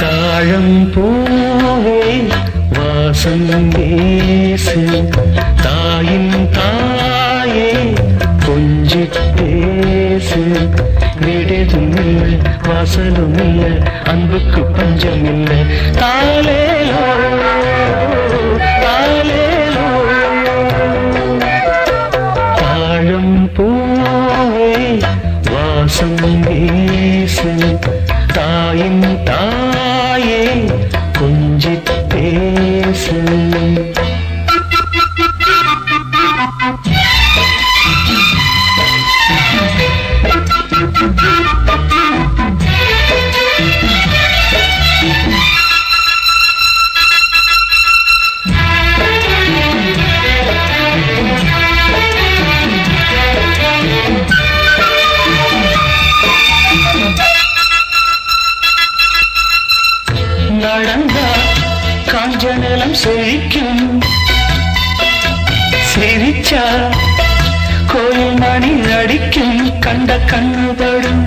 தாழம் பூவே வாசம் பேசு தாயின் தாயே கொஞ்சி பேசு விடுதும் இல்லை வாசலும் இல்லை அன்புக்கு பஞ்சம் இல்லை. தாலே தாலேலோ தாழம் பூவே வாசம் வீசு. தாயின் தாயே கொஞ்சி பேசு காஞ்ச நிலம் செழிக்கும். சிரிச்சா கோயில் மணி அடிக்கும். கண்ட கண்ணுபடும்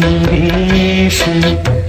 வாசம் வீசு